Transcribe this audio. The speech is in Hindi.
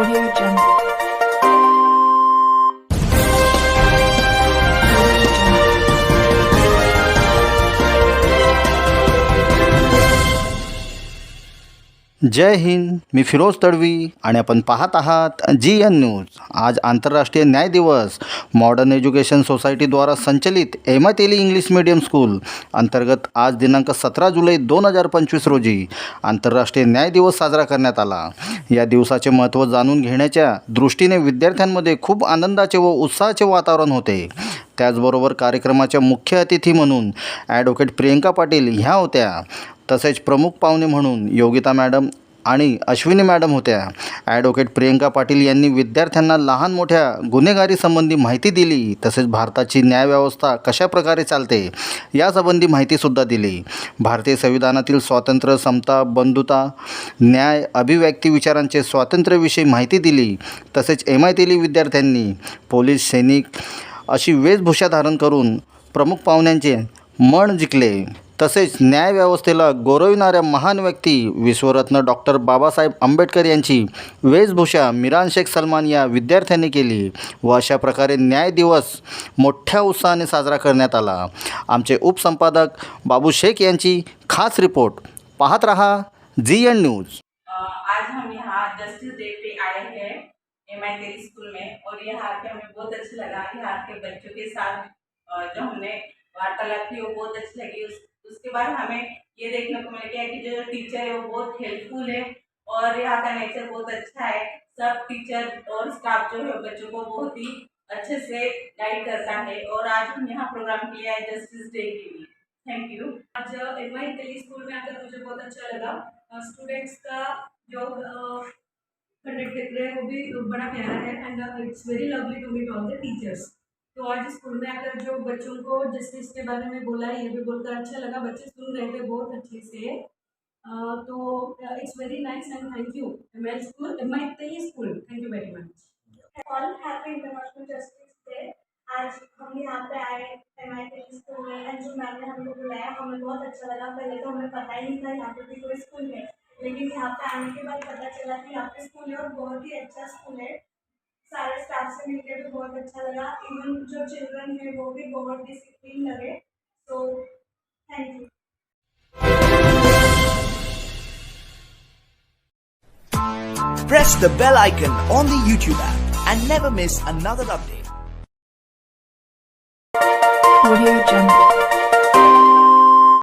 Audio Jungle. जय हिंद मी फिरोज तडवी आणि आपण पाहत आहात जी एन न्यूज. आज आंतरराष्ट्रीय न्याय दिवस. मॉडर्न एज्युकेशन सोसायटीद्वारा संचलित M Teli English medium school. अंतर्गत आज दिनांक सतरा जुलै दोन हजार पंचवीस रोजी आंतरराष्ट्रीय न्याय दिवस साजरा करण्यात आला. या दिवसाचे महत्त्व जाणून घेण्याच्या दृष्टीने विद्यार्थ्यांमध्ये खूप आनंदाचे व उत्साहाचे वातावरण होते. त्याचबरोबर कार्यक्रमाच्या मुख्य अतिथी म्हणून ॲडव्होकेट प्रियंका पाटील ह्या होत्या. तसेच प्रमुख पाहुणे म्हणून योगिता मॅडम आणि अश्विनी मॅडम होत्या. ॲडव्होकेट प्रियंका पाटील यांनी विद्यार्थ्यांना लहान मोठ्या गुन्हेगारीसंबंधी माहिती दिली. तसेच भारताची न्यायव्यवस्था कशा प्रकारे चालते यासंबंधी माहितीसुद्धा दिली. भारतीय संविधानातील स्वातंत्र्य समता बंधुता न्याय अभिव्यक्ती विचारांचे स्वातंत्र्यविषयी माहिती दिली. तसेच एम आय दिली विद्यार्थ्यांनी पोलीस सैनिक अशी वेशभूषा धारण करून प्रमुख पाहुण्यांचे मन जिंकले. तसेच न्यायव्यवस्थेला गौरविणाऱ्या महान व्यक्ती विश्वरत्न डॉक्टर बाबासाहेब आंबेडकर यांची वेशभूषा मिरान शेख सलमान या विद्यार्थ्यांनी केली व अशा प्रकारे न्याय दिवस मोठ्या उत्साहाने साजरा करण्यात आला. आमचे उपसंपादक बाबू शेख यांची खास रिपोर्ट पाहत रहा G N news. M I तेरी स्कूल में और यहाँ आके हमें बहुत अच्छा लगा। यहाँ के बच्चों के साथ जो हमने वार्तालाप की वो बहुत अच्छी लगी। उस, उसके बाद हमें ये देखने को मिल गया कि जो टीचर है वो बहुत हेल्पफुल है और यहाँ का नेचर बहुत अच्छा है। सब टीचर और स्टाफ जो है बच्चों को बहुत ही अच्छे से गाइड करता है और आज हम यहाँ प्रोग्राम किया है जस्टिस डे के लिए। थैंक यू आज एम आई स्कूल में आकर मुझे बहुत अच्छा लगा। स्टूडेंट्स का जो कंडक्ट रहे हैं, वो भी बड़ा प्यारा है and it's very lovely to meet all the teachers तो आज स्कूल में आकर जो बच्चों को जस्टिस के बारे में बोला, ये भी बोलकर अच्छा लगा। बच्चे सुन रहे थे बहुत अच्छे से। तो it's very nice and thank you M I school M I Delhi school thank you very much all happy international justice day आज हम यहाँ पे आए एम आई टी स्कूल में जो मैम ने हमको बुलाया, हमें बहुत अच्छा लगा। पहले तो हमें पता ही नहीं था यहाँ पे भी कोई स्कूल है। लेकिन यहाँ पे आने के बाद पता चला कि यहाँ पे स्कूल है और बहुत ही अच्छा स्कूल है सारे स्टाफ से मिलकर भी बहुत अच्छा लगा इवन जो चिल्ड्रन है वो भी बहुत डिसिप्लिन लगे तो thank you press the bell icon on the YouTube app and never miss another update. Audio Jungle.